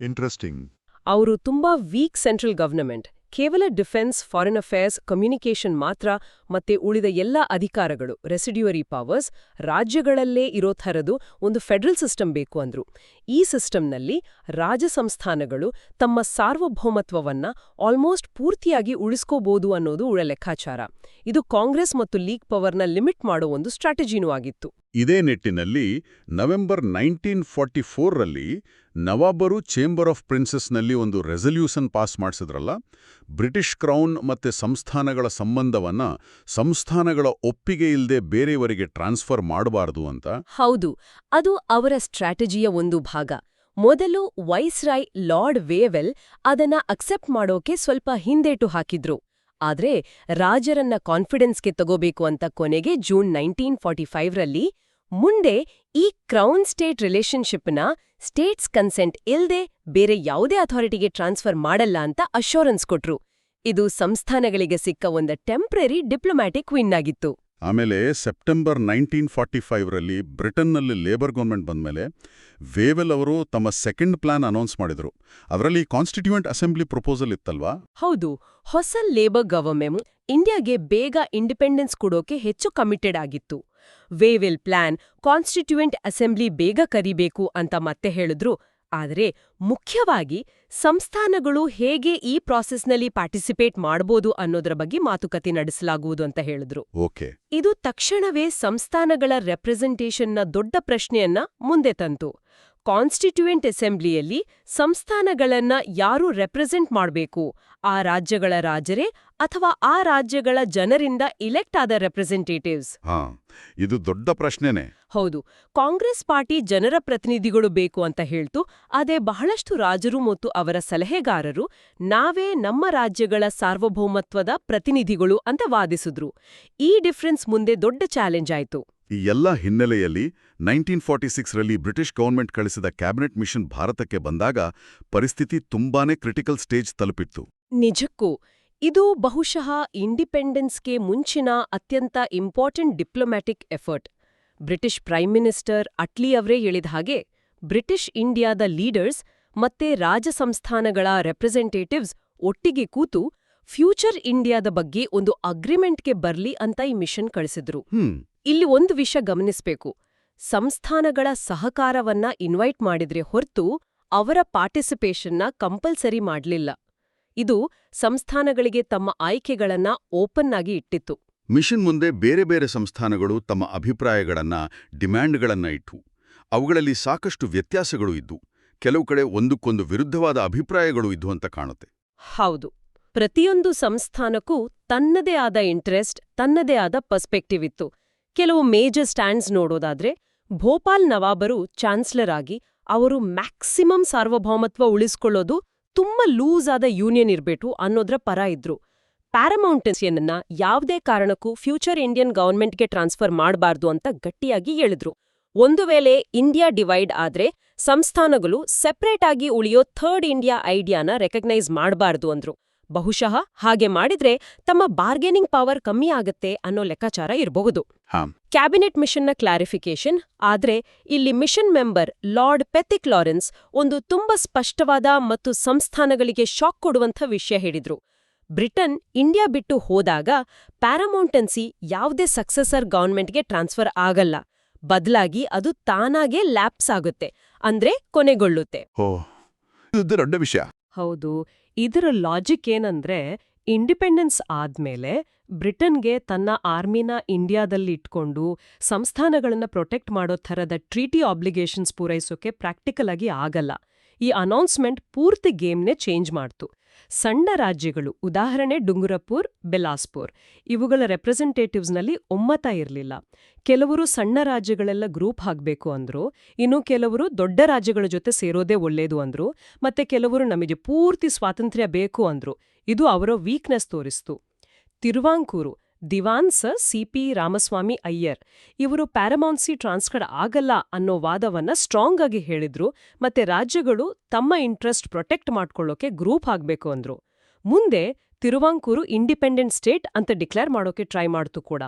ಇಂಟ್ರೆಸ್ಟಿಂಗ್ ಅವರು ತುಂಬಾ ವೀಕ್ ಸೆಂಟ್ರಲ್ ಗವರ್ನಮೆಂಟ್, ಕೇವಲ ಡಿಫೆನ್ಸ್, ಫಾರಿನ್ ಅಫೇರ್ಸ್, ಕಮ್ಯುನಿಕೇಷನ್ ಮಾತ್ರ ಮತ್ತೆ ಉಳಿದ ಎಲ್ಲ ಅಧಿಕಾರಗಳು ರೆಸಿಡ್ಯೂರಿ ಪವರ್ಸ್, ರಾಜ್ಯಗಳಲ್ಲೇ ಇರೋ ಥರದು ಒಂದು ಫೆಡರಲ್ ಸಿಸ್ಟಮ್ ಬೇಕು ಅಂದ್ರು. ಈ ಸಿಸ್ಟಮ್ನಲ್ಲಿ ರಾಜಸಂಸ್ಥಾನಗಳು ತಮ್ಮ ಸಾರ್ವಭೌಮತ್ವವನ್ನ ಆಲ್ಮೋಸ್ಟ್ ಪೂರ್ತಿಯಾಗಿ ಉಳಿಸ್ಕೋಬಹುದು ಅನ್ನೋದು ಉಳ ಲೆಕ್ಕಾಚಾರ ಇದು ಕಾಂಗ್ರೆಸ್ ಮತ್ತು ಲೀಗ್ ಪವರ್ನ ಲಿಮಿಟ್ ಮಾಡೋ ಒಂದು ಸ್ಟ್ರಾಟಜಿನೂ ಆಗಿತ್ತು. ಇದೇ ನಿಟ್ಟಿನಲ್ಲಿ ನವೆಂಬರ್ ನೈನ್ಟೀನ್ ಫಾರ್ಟಿ ಫೋರ್ರಲ್ಲಿ ನವಾಬರು ಚೇಂಬರ್ ಆಫ್ ಪ್ರಿನ್ಸಸ್ನಲ್ಲಿ ಒಂದು ರೆಸಲ್ಯೂಷನ್ ಪಾಸ್ ಮಾಡಿಸಿದ್ರಲ್ಲ ಬ್ರಿಟಿಷ್ ಕ್ರೌನ್ ಮತ್ತೆ ಸಂಸ್ಥಾನಗಳ ಸಂಬಂಧವನ್ನ ಸಂಸ್ಥಾನಗಳ ಒಪ್ಪಿಗೆ ಇಲ್ಲದೆ ಬೇರೆಯವರಿಗೆ ಟ್ರಾನ್ಸ್ಫರ್ ಮಾಡಬಾರದು ಅಂತ ಹೌದು ಅದು ಅವರ ಸ್ಟ್ರಾಟಜಿಯ ಒಂದು ಭಾಗ. ಮೊದಲು ವೈಸ್ರಾಯ್ ಲಾರ್ಡ್ ವೇವೆಲ್ ಅದನ್ನ ಅಕ್ಸೆಪ್ಟ್ ಮಾಡೋಕೆ ಸ್ವಲ್ಪ ಹಿಂದೇಟು ಹಾಕಿದ್ರು. ಆದ್ರೆ ರಾಜರನ್ನ ಕಾನ್ಫಿಡೆನ್ಸ್ಗೆ ತಗೋಬೇಕು ಅಂತ ಕೊನೆಗೆ ಜೂನ್ ನೈನ್ಟೀನ್ ಫಾರ್ಟಿ ಫೈವ್ರಲ್ಲಿ ಮುಂದೆ ಈ ಕ್ರೌನ್ ಸ್ಟೇಟ್ ರಿಲೇಷನ್ಶಿಪ್ನ ಸ್ಟೇಟ್ಸ್ ಕನ್ಸೆಂಟ್ ಇಲ್ದೇ ಬೇರೆ ಯಾವುದೇ ಅಥಾರಿಟಿಗೆ ಟ್ರಾನ್ಸ್ಫರ್ ಮಾಡಲ್ಲ ಅಂತ ಅಶ್ಯೂರೆನ್ಸ್ ಕೊಟ್ರು. ಇದು ಸಂಸ್ಥಾನಗಳಿಗೆ ಸಿಕ್ಕ ಒಂದು ಟೆಂಪ್ರರಿ ಡಿಪ್ಲೊಮ್ಯಾಟಿಕ್ ವಿನ್ ಆಗಿತ್ತು. ಆಮೇಲೆ ಸೆಪ್ಟೆಂಬರ್ ನೈನ್ಟೀನ್ ಫಾರ್ಟಿ ಫೈವ್ರಲ್ಲಿ ಬ್ರಿಟನ್ನಲ್ಲಿ ಲೇಬರ್ ಗೌರ್ಮೆಂಟ್ ಬಂದಮೇಲೆ ವೇವೆಲ್ ಅವರು ತಮ್ಮ ಸೆಕೆಂಡ್ ಪ್ಲಾನ್ ಅನೌನ್ಸ್ ಮಾಡಿದ್ರು. ಅದರಲ್ಲಿ ಕಾನ್ಸ್ಟಿಟ್ಯೂಂಟ್ ಅಸೆಂಬ್ಲಿ ಪ್ರಪೋಸಲ್ ಇತ್ತಲ್ವಾ? ಹೌದು. ಹೊಸ ಲೇಬರ್ ಗವರ್ಮೆಂಟ್ ಇಂಡಿಯಾಗೆ ಬೇಗ ಇಂಡಿಪೆಂಡೆನ್ಸ್ ಕೊಡೋಕೆ ಹೆಚ್ಚು ಕಮಿಟೆಡ್ ಆಗಿತ್ತು. ವೇವೆಲ್ ಪ್ಲಾನ್ ಕಾನ್ಸ್ಟಿಟ್ಯೂಯೆಂಟ್ ಅಸೆಂಬ್ಲಿ ಬೇಗ ಕರಿಬೇಕು ಅಂತ ಮತ್ತೆ ಹೇಳಿದ್ರು ಆದರೆ ಮುಖ್ಯವಾಗಿ ಸಂಸ್ಥಾನಗಳು ಹೇಗೆ ಈ ಪ್ರಾಸೆಸ್ನಲ್ಲಿ ಪಾರ್ಟಿಸಿಪೇಟ್ ಮಾಡ್ಬೋದು ಅನ್ನೋದ್ರ ಬಗ್ಗೆ ಮಾತುಕತೆ ನಡೆಸಲಾಗುವುದು ಅಂತ ಹೇಳಿದ್ರು. ಇದು ತಕ್ಷಣವೇ ಸಂಸ್ಥಾನಗಳ ರೆಪ್ರೆಸೆಂಟೇಷನ್ನ ದೊಡ್ಡ ಪ್ರಶ್ನೆಯನ್ನ ಮುಂದೆ ತಂತು. ಕಾನ್ಸ್ಟಿಟ್ಯೂಯೆಂಟ್ ಅಸೆಂಬ್ಲಿಯಲ್ಲಿ ಸಂಸ್ಥಾನಗಳನ್ನ ಯಾರು ರೆಪ್ರೆಸೆಂಟ್ ಮಾಡಬೇಕು? ಆ ರಾಜ್ಯಗಳ ರಾಜರೇ? ಅಥವಾ ಆ ರಾಜ್ಯಗಳ ಜನರಿಂದ ಇಲೆಕ್ಟ್ ಆದ ರೆಪ್ರೆಸೆಂಟೇಟಿವ್ಸ್ ಹಾ ಇದು ದೊಡ್ಡ ಪ್ರಶ್ನೆನೇ. ಹೌದು. ಕಾಂಗ್ರೆಸ್ ಪಾರ್ಟಿ ಜನರ ಪ್ರತಿನಿಧಿಗಳು ಬೇಕು ಅಂತ ಹೇಳ್ತು ಅದೇ ಬಹಳಷ್ಟು ರಾಜರು ಮತ್ತು ಅವರ ಸಲಹೆಗಾರರು ನಾವೇ ನಮ್ಮ ರಾಜ್ಯಗಳ ಸಾರ್ವಭೌಮತ್ವದ ಪ್ರತಿನಿಧಿಗಳು ಅಂತ ವಾದಿಸಿದ್ರು. ಈ ಡಿಫರೆನ್ಸ್ ಮುಂದೆ ದೊಡ್ಡ ಚಾಲೆಂಜ್ ಆಯಿತು. ಈ ಎಲ್ಲ ಹಿನ್ನೆಲೆಯಲ್ಲಿ ನೈನ್ಟೀನ್ ಫಾರ್ಟಿ ಸಿಕ್ಸ್ರಲ್ಲಿ ಬ್ರಿಟಿಷ್ ಗೌರ್ಮೆಂಟ್ ಕಳಿಸಿದ ಕ್ಯಾಬಿನೆಟ್ ಮಿಷನ್ ಭಾರತಕ್ಕೆ ಬಂದಾಗ ಪರಿಸ್ಥಿತಿ ತುಂಬಾನೇ ಕ್ರಿಟಿಕಲ್ ಸ್ಟೇಜ್ ತಲುಪಿತ್ತು. ನಿಜಕ್ಕೂ. ಇದು ಬಹುಶಃ ಇಂಡಿಪೆಂಡೆನ್ಸ್ಗೆ ಮುಂಚಿನ ಅತ್ಯಂತ important diplomatic effort. British prime minister Attlee ಅವರೇ ಹೇಳಿದ ಹಾಗೆ ಬ್ರಿಟಿಷ್ ಇಂಡಿಯಾದ ಲೀಡರ್ಸ್ ಮತ್ತೆ ರಾಜಸಂಸ್ಥಾನಗಳ ರೆಪ್ರೆಸೆಂಟೇಟಿವ್ಸ್ ಒಟ್ಟಿಗೆ ಕೂತು ಫ್ಯೂಚರ್ ಇಂಡಿಯಾದ ಬಗ್ಗೆ ಒಂದು ಅಗ್ರಿಮೆಂಟ್ಗೆ ಬರ್ಲಿ ಅಂತ ಈ ಮಿಷನ್ ಕಳಿಸಿದ್ರು. ಇಲ್ಲಿ ಒಂದು ವಿಷಯ ಗಮನಿಸಬೇಕು. ಸಂಸ್ಥಾನಗಳ ಸಹಕಾರವನ್ನ ಇನ್ವೈಟ್ ಮಾಡಿದ್ರೆ ಹೊರ್ತು ಅವರ ಪಾರ್ಟಿಸಿಪೇಷನ್ನ ಕಂಪಲ್ಸರಿ ಮಾಡ್ಲಿಲ್ಲ. ಇದು ಸಂಸ್ಥಾನಗಳಿಗೆ ತಮ್ಮ ಆಯ್ಕೆಗಳನ್ನ ಓಪನ್ ಆಗಿ ಇಟ್ಟಿತ್ತು. ಮಿಷನ್ ಮುಂದೆ ಬೇರೆ ಬೇರೆ ಸಂಸ್ಥಾನಗಳು ತಮ್ಮ ಅಭಿಪ್ರಾಯಗಳನ್ನ ಡಿಮ್ಯಾಂಡ್ಗಳನ್ನ ಇಟ್ಟು ಅವುಗಳಲ್ಲಿ ಸಾಕಷ್ಟು ವ್ಯತ್ಯಾಸಗಳು ಇದ್ದು ಕೆಲವು ಕಡೆ ಒಂದಕ್ಕೊಂದು ವಿರುದ್ಧವಾದ ಅಭಿಪ್ರಾಯಗಳು ಇದ್ದು ಅಂತ ಕಾಣುತ್ತೆ. ಹೌದು. ಪ್ರತಿಯೊಂದು ಸಂಸ್ಥಾನಕ್ಕೂ ತನ್ನದೇ ಆದ ಇಂಟ್ರೆಸ್ಟ್ ತನ್ನದೇ ಆದ ಪರ್ಸ್ಪೆಕ್ಟಿವ್ ಇತ್ತು. ಕೆಲವು ಮೇಜರ್ ಸ್ಟ್ಯಾಂಡ್ಸ್ ನೋಡೋದಾದ್ರೆ ಭೋಪಾಲ್ ನವಾಬರು ಚಾನ್ಸ್ಲರ್ ಆಗಿ ಅವರು ಮ್ಯಾಕ್ಸಿಮಮ್ ಸಾರ್ವಭೌಮತ್ವ ಉಳಿಸ್ಕೊಳ್ಳೋದು ತುಂಬಾ ಲೂಸ್ ಆದ ಯೂನಿಯನ್ ಇರಬೇಕು ಅನ್ನೋದ್ರ ಪರ ಇದ್ರು. ಪ್ಯಾರಮೌಂಟೆನ್ಸಿಯನ್ನ ಯಾವುದೇ ಕಾರಣಕ್ಕೂ ಫ್ಯೂಚರ್ ಇಂಡಿಯನ್ ಗವರ್ಮೆಂಟ್ಗೆ ಟ್ರಾನ್ಸ್ಫರ್ ಮಾಡಬಾರ್ದು ಅಂತ ಗಟ್ಟಿಯಾಗಿ ಹೇಳಿದ್ರು. ಒಂದು ವೇಳೆ ಇಂಡಿಯಾ ಡಿವೈಡ್ ಆದ್ರೆ ಸಂಸ್ಥಾನಗಳು ಸೆಪರೇಟ್ ಆಗಿ ಉಳಿಯೋ ಥರ್ಡ್ ಇಂಡಿಯಾ ಐಡಿಯಾನ ರೆಕಗ್ನೈಸ್ ಮಾಡಬಾರ್ದು ಅಂದ್ರು. ಬಹುಶಃ ಹಾಗೆ ಮಾಡಿದ್ರೆ ತಮ್ಮ ಬಾರ್ಗೇನಿಂಗ್ ಪವರ್ ಕಮ್ಮಿ ಆಗುತ್ತೆ ಅನ್ನೋ ಲೆಕ್ಕಾಚಾರ ಇರಬಹುದು. ಕ್ಯಾಬಿನೆಟ್ ಕ್ಯಾಬಿನೆಟ್ ಮಿಷನ್ನ ಕ್ಲಾರಿಫಿಕೇಶನ್ ಆದ್ರೆ ಇಲ್ಲಿ mission member Lord Pethick Lawrence ಒಂದು ತುಂಬಾ ಸ್ಪಷ್ಟವಾದ ಮತ್ತು ಸಂಸ್ಥಾನಗಳಿಗೆ ಶಾಕ್ ಕೊಡುವಂಥ ವಿಷಯ ಹೇಳಿದ್ರು. ಬ್ರಿಟನ್ ಇಂಡಿಯಾ ಬಿಟ್ಟು ಹೋದಾಗ ಪ್ಯಾರಾಮೌಂಟೆನ್ಸಿ ಯಾವುದೇ ಸಕ್ಸೆಸರ್ ಗವರ್ಮೆಂಟ್ಗೆ ಟ್ರಾನ್ಸ್ಫರ್ ಆಗಲ್ಲ. ಬದಲಾಗಿ ಅದು ತಾನಾಗೇ ಲ್ಯಾಪ್ಸ್ ಆಗುತ್ತೆ ಅಂದ್ರೆ ಕೊನೆಗೊಳ್ಳುತ್ತೆ. ದೊಡ್ಡ ವಿಷಯ. ಹೌದು ಇದರ ಲಾಜಿಕ್ ಏನಂದ್ರೆ ಇಂಡಿಪೆಂಡೆನ್ಸ್ ಆದ್ಮೇಲೆ ಬ್ರಿಟನ್ಗೆ ತನ್ನ ಆರ್ಮಿನ ಇಂಡಿಯಾದಲ್ಲಿ ಇಟ್ಕೊಂಡು ಸಂಸ್ಥಾನಗಳನ್ನ ಪ್ರೊಟೆಕ್ಟ್ ಮಾಡೋ ಥರದ ಟ್ರೀಟಿ ಆಬ್ಲಿಗೇಷನ್ಸ್ ಪೂರೈಸೋಕೆ ಪ್ರಾಕ್ಟಿಕಲ್ ಆಗಿ ಆಗಲ್ಲ. ಈ ಅನೌನ್ಸ್ಮೆಂಟ್ ಪೂರ್ತಿ ಗೇಮ್ನೇ ಚೇಂಜ್ ಮಾಡ್ತು. ಸಣ್ಣ ರಾಜ್ಯಗಳು, ಉದಾಹರಣೆ ಡುಂಗುರಪುರ್, ಬೆಲಾಸ್ಪುರ್. ಇವುಗಳ ರೆಪ್ರೆಸೆಂಟೇಟಿವ್ಸ್ನಲ್ಲಿ ಒಮ್ಮತ ಇರಲಿಲ್ಲ. ಕೆಲವರು ಸಣ್ಣ ರಾಜ್ಯಗಳೆಲ್ಲ ಗ್ರೂಪ್ ಆಗಬೇಕು ಅಂದ್ರು, ಇನ್ನು ಕೆಲವರು ದೊಡ್ಡ ರಾಜ್ಯಗಳ ಜೊತೆ ಸೇರೋದೇ ಒಳ್ಳೇದು ಅಂದ್ರು, ಮತ್ತೆ ಕೆಲವರು ನಮಗೆ ಪೂರ್ತಿ ಸ್ವಾತಂತ್ರ್ಯ ಬೇಕು ಅಂದ್ರು. ಇದು ಅವರ ವೀಕ್ನೆಸ್ ತೋರಿಸ್ತು. ತಿರುವಾಂಕೂರು ದಿವಾನ್ sir C P Ramaswamy Iyer. ಇವರು ಪ್ಯಾರಮೌನ್ಸಿ ಟ್ರಾನ್ಸ್ಫರ್ ಆಗಲ್ಲ ಅನ್ನೋ ವಾದವನ್ನ ಸ್ಟ್ರಾಂಗ್ ಆಗಿ ಹೇಳಿದ್ರು, ಮತ್ತೆ ರಾಜ್ಯಗಳು ತಮ್ಮ ಇಂಟ್ರೆಸ್ಟ್ ಪ್ರೊಟೆಕ್ಟ್ ಮಾಡ್ಕೊಳ್ಳೋಕೆ ಗ್ರೂಪ್ ಆಗ್ಬೇಕು ಅಂದ್ರು. ಮುಂದೆ ತಿರುವಾಂಕೂರು ಇಂಡಿಪೆಂಡೆಂಟ್ ಸ್ಟೇಟ್ ಅಂತ ಡಿಕ್ಲೇರ್ ಮಾಡೋಕೆ ಟ್ರೈ ಮಾಡ್ತು ಕೂಡ.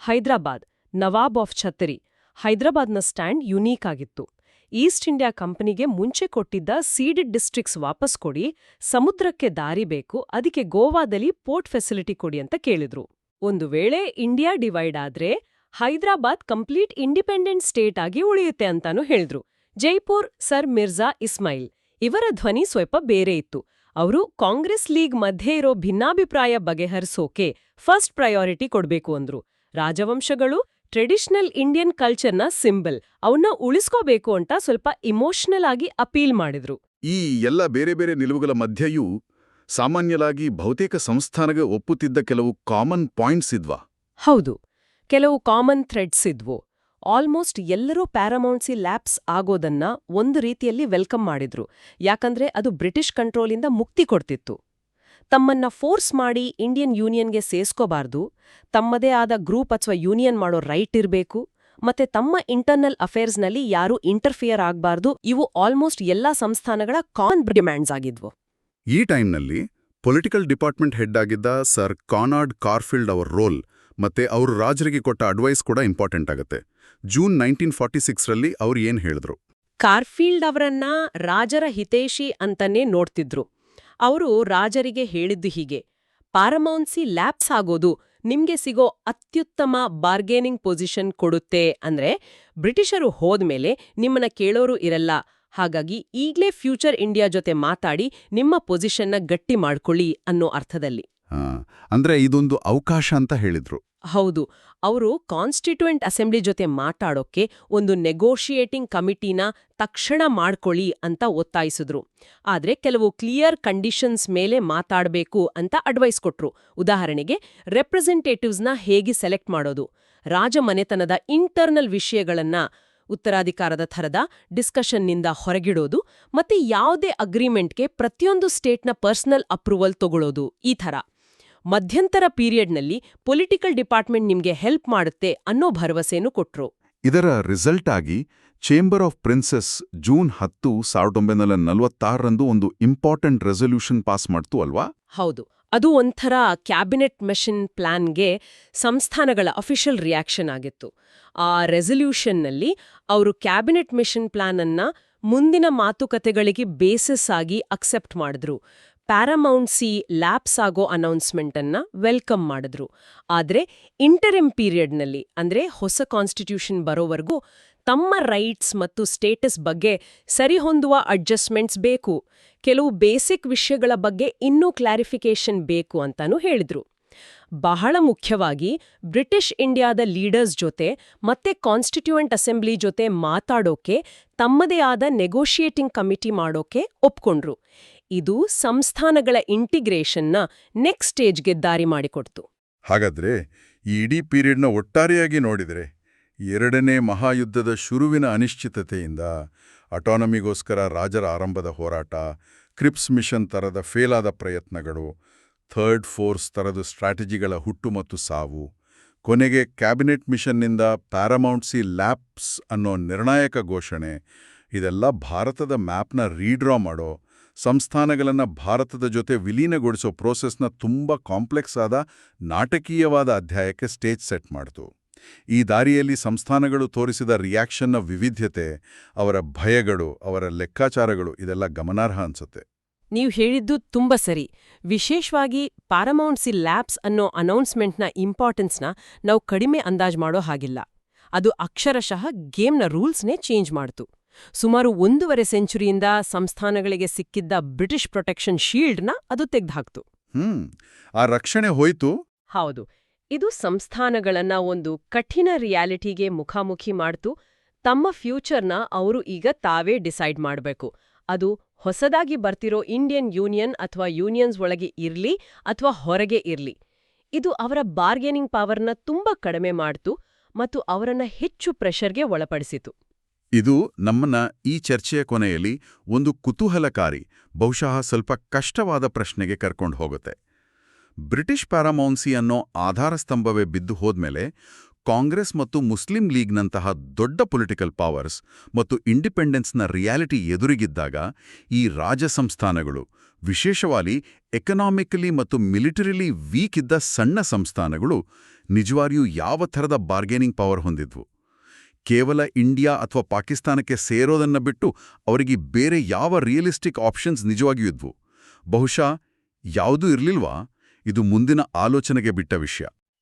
ಹೈದರಾಬಾದ್, ನವಾಬ್ ಆಫ್ ಛತ್ತರಿ ಹೈದ್ರಾಬಾದ್ನ ಸ್ಟ್ಯಾಂಡ್ ಯುನೀಕ್ ಆಗಿತ್ತು. ಈಸ್ಟ್ ಇಂಡಿಯಾ ಕಂಪನಿಗೆ ಮುಂಚೆ ಕೊಟ್ಟಿದ್ದ ಸೀಡೆಡ್ ಡಿಸ್ಟ್ರಿಕ್ಟ್ಸ್ ವಾಪಸ್ ಕೊಡಿ, ಸಮುದ್ರಕ್ಕೆ ದಾರಿ ಬೇಕು, ಅದಕ್ಕೆ ಗೋವಾದಲ್ಲಿ ಪೋರ್ಟ್ ಫೆಸಿಲಿಟಿ ಕೊಡಿ ಅಂತ ಕೇಳಿದ್ರು. ಒಂದು ವೇಳೆ ಇಂಡಿಯಾ ಡಿವೈಡ್ ಆದ್ರೆ ಹೈದರಾಬಾದ್ ಕಂಪ್ಲೀಟ್ ಇಂಡಿಪೆಂಡೆಂಟ್ ಸ್ಟೇಟ್ ಆಗಿ ಉಳಿಯುತ್ತೆ ಅಂತಾನು ಹೇಳಿದ್ರು. ಜೈಪುರ್ ಸರ್ ಮಿರ್ಜಾ ಇಸ್ಮಾಯಿಲ್. ಇವರ ಧ್ವನಿ ಸ್ವಲ್ಪ ಬೇರೆ ಇತ್ತು. ಅವರು ಕಾಂಗ್ರೆಸ್ ಲೀಗ್ ಮಧ್ಯೆ ಇರೋ ಭಿನ್ನಾಭಿಪ್ರಾಯ ಬಗೆಹರಿಸೋಕೆ ಫಸ್ಟ್ ಪ್ರಯಾರಿಟಿ ಕೊಡ್ಬೇಕು ಅಂದ್ರು. ರಾಜವಂಶಗಳು ಟ್ರೆಡಿಷನಲ್ ಇಂಡಿಯನ್ ಕಲ್ಚರ್ನ ಸಿಂಬಲ್ ಅವನ್ನ ಉಳಿಸ್ಕೋಬೇಕು ಅಂತ ಸ್ವಲ್ಪ ಇಮೋಷನಲ್ ಆಗಿ ಅಪೀಲ್ ಮಾಡಿದ್ರು. ಈ ಎಲ್ಲ ಬೇರೆ ಬೇರೆ ನಿಲುವುಗಳ ಮಧ್ಯೆಯೂ ಸಾಮಾನ್ಯವಾಗಿ ಬಹುತೇಕ ಸಂಸ್ಥಾನಗ ಒಪ್ಪುತ್ತಿದ್ದ ಕೆಲವು ಕಾಮನ್ ಪಾಯಿಂಟ್ಸ್ ಇದ್ವಾ? ಹೌದು. ಕೆಲವು ಕಾಮನ್ ಥ್ರೆಡ್ಸ್ ಇದ್ವು. ಆಲ್ಮೋಸ್ಟ್ ಎಲ್ಲರೂ ಪ್ಯಾರಾಮೌಂಟ್ಸಿ ಲ್ಯಾಪ್ಸ್ ಆಗೋದನ್ನ ಒಂದು ರೀತಿಯಲ್ಲಿ ವೆಲ್ಕಮ್ ಮಾಡಿದ್ರು. ಯಾಕಂದ್ರೆ ಅದು ಬ್ರಿಟಿಷ್ ಕಂಟ್ರೋಲಿಂದ ಮುಕ್ತಿ ಕೊಡ್ತಿತ್ತು. ತಮ್ಮನ್ನ ಫೋರ್ಸ್ ಮಾಡಿ ಇಂಡಿಯನ್ ಯೂನಿಯನ್ಗೆ ಸೇರ್ಸ್ಕೋಬಾರ್ದು. ತಮ್ಮದೇ ಆದ ಗ್ರೂಪ್ ಅಥವಾ ಯೂನಿಯನ್ ಮಾಡೋ ರೈಟ್ ಇರಬೇಕು. ಮತ್ತೆ ತಮ್ಮ ಇಂಟರ್ನಲ್ ಅಫೇರ್ಸ್ನಲ್ಲಿ ಯಾರೂ ಇಂಟರ್ಫಿಯರ್ ಆಗಬಾರ್ದು. ಇವು ಆಲ್ಮೋಸ್ಟ್ ಎಲ್ಲಾ ಸಂಸ್ಥಾನಗಳ ಕಾಮನ್ ಡಿಮ್ಯಾಂಡ್ಸ್ ಆಗಿದ್ವು. ಈ ಟೈಮ್ನಲ್ಲಿ ಪೊಲಿಟಿಕಲ್ ಡಿಪಾರ್ಟ್ಮೆಂಟ್ ಹೆಡ್ ಆಗಿದ್ದ ಸರ್ ಕಾನಾರ್ಡ್ ಕಾರ್ಫೀಲ್ಡ್ ಅವರ ರೋಲ್ ಮತ್ತೆ ಅವರು ರಾಜರಿಗೆ ಕೊಟ್ಟ ಅಡ್ವೈಸ್ ಕೂಡ ಇಂಪಾರ್ಟೆಂಟ್ ಆಗುತ್ತೆ. ಜೂನ್ ನೈನ್ಟೀನ್ ಫಾರ್ಟಿ ಸಿಕ್ಸ್ರಲ್ಲಿ ಅವ್ರು ಏನ್ ಹೇಳಿದ್ರು? ಕಾರ್ಫೀಲ್ಡ್ ಅವರನ್ನ ರಾಜರ ಹಿತೇಶಿ ಅಂತನೇ ನೋಡ್ತಿದ್ರು. ಅವರು ರಾಜರಿಗೆ ಹೇಳಿದ್ದು ಹೀಗೆ, ಪಾರಮೌನ್ಸಿ ಲ್ಯಾಪ್ಸ್ ಆಗೋದು, ನಿಮ್ಗೆ ಸಿಗೋ ಅತ್ಯುತ್ತಮ ಬಾರ್ಗೇನಿಂಗ್ ಪೊಸಿಷನ್ ಕೊಡುತ್ತೆ. ಅಂದ್ರೆ ಬ್ರಿಟಿಷರು ಹೋದ್ಮೇಲೆ ನಿಮ್ಮನ್ನ ಕೇಳೋರು ಇರಲ್ಲ ಹಾಗಾಗಿ ಈಗ್ಲೇ ಫ್ಯೂಚರ್ ಇಂಡಿಯಾ ಜೊತೆ ಮಾತಾಡಿ ನಿಮ್ಮ ಪೊಸಿಷನ್ನ ಗಟ್ಟಿ ಮಾಡ್ಕೊಳ್ಳಿ ಅನ್ನೋ ಅರ್ಥದಲ್ಲಿ. ಅಂದ್ರೆ ಇದೊಂದು ಅವಕಾಶ ಅಂತ ಹೇಳಿದ್ರು. ಹೌದು ಅವರು ಕಾನ್ಸ್ಟಿಟ್ಯೂಂಟ್ ಅಸೆಂಬ್ಲಿ ಜೊತೆ ಮಾತಾಡೋಕ್ಕೆ ಒಂದು ನೆಗೋಷಿಯೇಟಿಂಗ್ ಕಮಿಟಿನ ತಕ್ಷಣ ಮಾಡ್ಕೊಳ್ಳಿ ಅಂತ ಒತ್ತಾಯಿಸಿದ್ರು. ಆದ್ರೆ ಕೆಲವು ಕ್ಲಿಯರ್ ಕಂಡೀಷನ್ಸ್ ಮೇಲೆ ಮಾತಾಡಬೇಕು ಅಂತ ಅಡ್ವೈಸ್ ಕೊಟ್ರು. ಉದಾಹರಣೆಗೆ ರೆಪ್ರೆಸೆಂಟೇಟಿವ್ಸ್ನ ಹೇಗೆ ಸೆಲೆಕ್ಟ್ ಮಾಡೋದು? ರಾಜಮನೆತನದ ಇಂಟರ್ನಲ್ ವಿಷಯಗಳನ್ನ ಉತ್ತರಾಧಿಕಾರದ ಥರದ ಡಿಸ್ಕಷನ್ನಿಂದ ಹೊರಗಿಡೋದು ಮತ್ತೆ ಯಾವುದೇ ಅಗ್ರಿಮೆಂಟ್ಗೆ ಪ್ರತಿಯೊಂದು ಸ್ಟೇಟ್ನ ಪರ್ಸನಲ್ ಅಪ್ರೂವಲ್ ತಗೊಳ್ಳೋದು ಈ ಥರ. ಮಧ್ಯಂತರ ಪೀರಿಯಡ್ನಲ್ಲಿ ಪೊಲಿಟಿಕಲ್ ಡಿಪಾರ್ಟ್ಮೆಂಟ್ ನಿಮ್ಗೆ ಹೆಲ್ಪ್ ಮಾಡುತ್ತೆ ಅನ್ನೋ ಭರವಸೆನೂ ಕೊಟ್ರು. ಇದರ ರಿಸಲ್ಟ್ ಆಗಿ ಚೇಂಬರ್ ಆಫ್ ಪ್ರಿನ್ಸೆಸ್ ಜೂನ್ ಹತ್ತು ಸಾವಿರದ ಒಂಬೈನೂರ ನಲವತ್ತಾರರಂದು ಒಂದು ಇಂಪಾರ್ಟೆಂಟ್ ರೆಸೊಲ್ಯೂಷನ್ ಪಾಸ್ ಮಾಡ್ತು ಅಲ್ವಾ? ಹೌದು. ಅದು ಒಂಥರ ಕ್ಯಾಬಿನೆಟ್ ಮೆಷಿನ್ ಪ್ಲಾನ್ಗೆ ಸಂಸ್ಥಾನಗಳ ಅಫಿಷಿಯಲ್ ರಿಯಾಕ್ಷನ್ ಆಗಿತ್ತು. ಆ ರೆಸಲ್ಯೂಷನ್ನಲ್ಲಿ ಅವರು ಕ್ಯಾಬಿನೆಟ್ ಮಿಷನ್ ಪ್ಲಾನ್ ಅನ್ನ ಮುಂದಿನ ಮಾತುಕತೆಗಳಿಗೆ ಬೇಸಿಸ್ ಆಗಿ ಅಕ್ಸೆಪ್ಟ್ ಮಾಡಿದ್ರು. ಪ್ಯಾರಾಮೌಂಟ್ಸಿ ಲ್ಯಾಪ್ಸ್ ಆಗೋ ಅನೌನ್ಸ್ಮೆಂಟನ್ನು ಅನ್ನ ವೆಲ್ಕಮ್ ಮಾಡಿದ್ರು. ಆದ್ರೆ, ಇಂಟರಿಮ್ ಪೀರಿಯಡ್ನಲ್ಲಿ, ಅಂದ್ರೆ ಹೊಸ ಕಾನ್ಸ್ಟಿಟ್ಯೂಷನ್ ಬರೋವರೆಗೂ ತಮ್ಮ ರೈಟ್ಸ್ ಮತ್ತು ಸ್ಟೇಟಸ್ ಬಗ್ಗೆ ಸರಿಹೊಂದುವ ಅಡ್ಜಸ್ಟ್ಮೆಂಟ್ಸ್ ಬೇಕು. ಕೆಲವು ಬೇಸಿಕ್ ವಿಷಯಗಳ ಬಗ್ಗೆ ಇನ್ನೂ ಕ್ಲಾರಿಫಿಕೇಶನ್ ಬೇಕು ಅಂತಾನೂ ಹೇಳಿದ್ರು. ಬಹಳ ಮುಖ್ಯವಾಗಿ ಬ್ರಿಟಿಷ್ ಇಂಡಿಯಾದ ಲೀಡರ್ಸ್ ಜೊತೆ ಮತ್ತೆ ಕಾನ್ಸ್ಟಿಟ್ಯೂಯೆಂಟ್ ಅಸೆಂಬ್ಲಿ ಜೊತೆ ಮಾತಾಡೋಕೆ, ತಮ್ಮದೇ ಆದ ನೆಗೋಷಿಯೇಟಿಂಗ್ ಕಮಿಟಿ ಮಾಡೋಕೆ ಒಪ್ಕೊಂಡ್ರು. ಇದು ಸಂಸ್ಥಾನಗಳ ಇಂಟಿಗ್ರೇಷನ್ನ ನೆಕ್ಸ್ಟ್ ಸ್ಟೇಜ್ಗೆ ದಾರಿ ಮಾಡಿಕೊಡ್ತು. ಹಾಗಾದ್ರೆ ಈ ಇಡೀ ಪೀರಿಯಡ್ನ ಒಟ್ಟಾರೆಯಾಗಿ ನೋಡಿದರೆ ಎರಡನೇ ಮಹಾಯುದ್ಧದ ಶುರುವಿನ ಅನಿಶ್ಚಿತತೆಯಿಂದ ಅಟಾನಮಿಗೋಸ್ಕರ ರಾಜರ ಆರಂಭದ ಹೋರಾಟ, ಕ್ರಿಪ್ಸ್ ಮಿಷನ್ ತರದ ಫೇಲಾದ ಪ್ರಯತ್ನಗಳು, ಥರ್ಡ್ ಫೋರ್ಸ್ ತರದ ಸ್ಟ್ರಾಟಜಿಗಳ ಹುಟ್ಟು ಮತ್ತು ಸಾವು, ಕೊನೆಗೆ ಕ್ಯಾಬಿನೆಟ್ ಮಿಷನ್ನಿಂದ ಪ್ಯಾರಮೌಂಟ್ಸಿ ಲ್ಯಾಪ್ಸ್ ಅನ್ನೋ ನಿರ್ಣಾಯಕ ಘೋಷಣೆ, ಇದೆಲ್ಲ ಭಾರತದ ಮ್ಯಾಪ್ನ ರೀಡ್ರಾ ಮಾಡೋ, ಸಂಸ್ಥಾನಗಳನ್ನು ಭಾರತದ ಜೊತೆ ವಿಲೀನಗೊಳಿಸೋ ಪ್ರೋಸೆಸ್ನ ತುಂಬ ಕಾಂಪ್ಲೆಕ್ಸ್ ಆದ ನಾಟಕೀಯವಾದ ಅಧ್ಯಾಯಕ್ಕೆ ಸ್ಟೇಜ್ ಸೆಟ್ ಮಾಡ್ತು. ಈ ದಾರಿಯಲ್ಲಿ ಸಂಸ್ಥಾನಗಳು ತೋರಿಸಿದ ರಿಯಾಕ್ಷನ್ನ ವಿವಿಧ್ಯತೆ ಅವರ ಭಯಗಳು ಅವರ ಲೆಕ್ಕಾಚಾರಗಳು ಇದೆಲ್ಲ ಗಮನಾರ್ಹ ಅನ್ಸುತ್ತೆ. ನೀವು ಹೇಳಿದ್ದು ತುಂಬ ಸರಿ. ವಿಶೇಷವಾಗಿ ಪ್ಯಾರಮೌಂಟ್ಸಿ ಲ್ಯಾಬ್ಸ್ ಅನ್ನೋ ಅನೌನ್ಸ್ಮೆಂಟ್ನ ಇಂಪಾರ್ಟೆನ್ಸ್ನ ನಾವು ಕಡಿಮೆ ಅಂದಾಜ್ ಮಾಡೋ ಹಾಗಿಲ್ಲ. ಅದು ಅಕ್ಷರಶಃ ಗೇಮ್ನ ರೂಲ್ಸ್ನೇ ಚೇಂಜ್ ಮಾಡ್ತು. ಸುಮಾರು ಒಂದೂವರೆ ಸೆಂಚುರಿಯಿಂದ ಸಂಸ್ಥಾನಗಳಿಗೆ ಸಿಕ್ಕಿದ್ದ ಬ್ರಿಟಿಷ್ ಪ್ರೊಟೆಕ್ಷನ್ ಶೀಲ್ಡ್ನ ಅದು ತೆಗ್ದುಹಾಕ್ತು. ಹ್ಮ್. ಆ ರಕ್ಷಣೆ ಹೋಯ್ತು. ಹೌದು. ಇದು ಸಂಸ್ಥಾನಗಳನ್ನ ಒಂದು ಕಠಿಣ ರಿಯಾಲಿಟಿಗೆ ಮುಖಾಮುಖಿ ಮಾಡ್ತು. ತಮ್ಮ ಫ್ಯೂಚರ್ನ ಅವರು ಈಗ ತಾವೇ ಡಿಸೈಡ್ ಮಾಡಬೇಕು. ಅದು ಹೊಸದಾಗಿ ಬರ್ತಿರೋ ಇಂಡಿಯನ್ ಯೂನಿಯನ್ ಅಥವಾ ಯೂನಿಯನ್ಸ್ ಒಳಗೆ ಇರ್ಲಿ ಅಥವಾ ಹೊರಗೆ ಇರ್ಲಿ. ಇದು ಅವರ ಬಾರ್ಗೇನಿಂಗ್ ಪವರ್ನ ತುಂಬಾ ಕಡಿಮೆ ಮಾಡ್ತು ಮತ್ತು ಅವರನ್ನ ಹೆಚ್ಚು ಪ್ರೆಷರ್ಗೆ ಒಳಪಡಿಸಿತು. ಇದು ನಮ್ಮನ್ನ ಈ ಚರ್ಚೆಯ ಕೊನೆಯಲ್ಲಿ ಒಂದು ಕುತೂಹಲಕಾರಿ, ಬಹುಶಃ ಸ್ವಲ್ಪ ಕಷ್ಟವಾದ ಪ್ರಶ್ನೆಗೆ ಕರ್ಕೊಂಡು ಹೋಗುತ್ತೆ. ಬ್ರಿಟಿಷ್ ಪ್ಯಾರಾಮೌನ್ಸಿ ಅನ್ನೋ ಆಧಾರಸ್ತಂಭವೇ ಬಿದ್ದು ಹೋದ್ಮೇಲೆ ಕಾಂಗ್ರೆಸ್ ಮತ್ತು ಮುಸ್ಲಿಂ ಲೀಗ್ನಂತಹ ದೊಡ್ಡ ಪೊಲಿಟಿಕಲ್ ಪವರ್ಸ್ ಮತ್ತು ಇಂಡಿಪೆಂಡೆನ್ಸ್ನ ರಿಯಾಲಿಟಿ ಎದುರಿಗಿದ್ದಾಗ ಈ ರಾಜ ಸಂಸ್ಥಾನಗಳು, ವಿಶೇಷವಾಗಿ ಎಕನಾಮಿಕಲಿ ಮತ್ತು ಮಿಲಿಟರಿಲಿ ವೀಕ್ ಇದ್ದ ಸಣ್ಣ ಸಂಸ್ಥಾನಗಳು ನಿಜವಾಗಿಯೂ ಯಾವ ಥರದ ಬಾರ್ಗೇನಿಂಗ್ ಪವರ್ ಹೊಂದಿದ್ವು? ಕೇವಲ ಇಂಡಿಯಾ ಅಥವಾ ಪಾಕಿಸ್ತಾನಕ್ಕೆ ಸೇರೋದನ್ನ ಬಿಟ್ಟು ಅವರಿಗೆ ಬೇರೆ ಯಾವ ರಿಯಲಿಸ್ಟಿಕ್ ಆಪ್ಷನ್ಸ್ ನಿಜವಾಗಿಯೂ ಇದ್ವು? ಬಹುಶಃ ಯಾವುದೂ ಇರಲಿಲ್ವಾ? ಇದು ಮುಂದಿನ ಆಲೋಚನೆಗೆ ಬಿಟ್ಟ ವಿಷಯ.